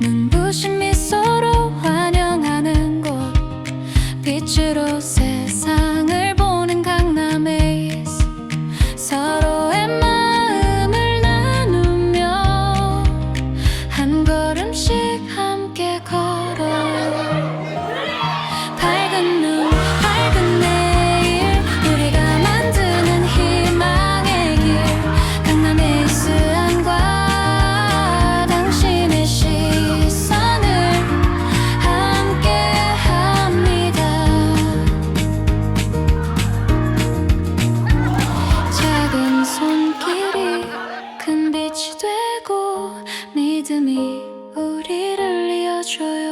能不是每 믿음이 우리를 이어줘요.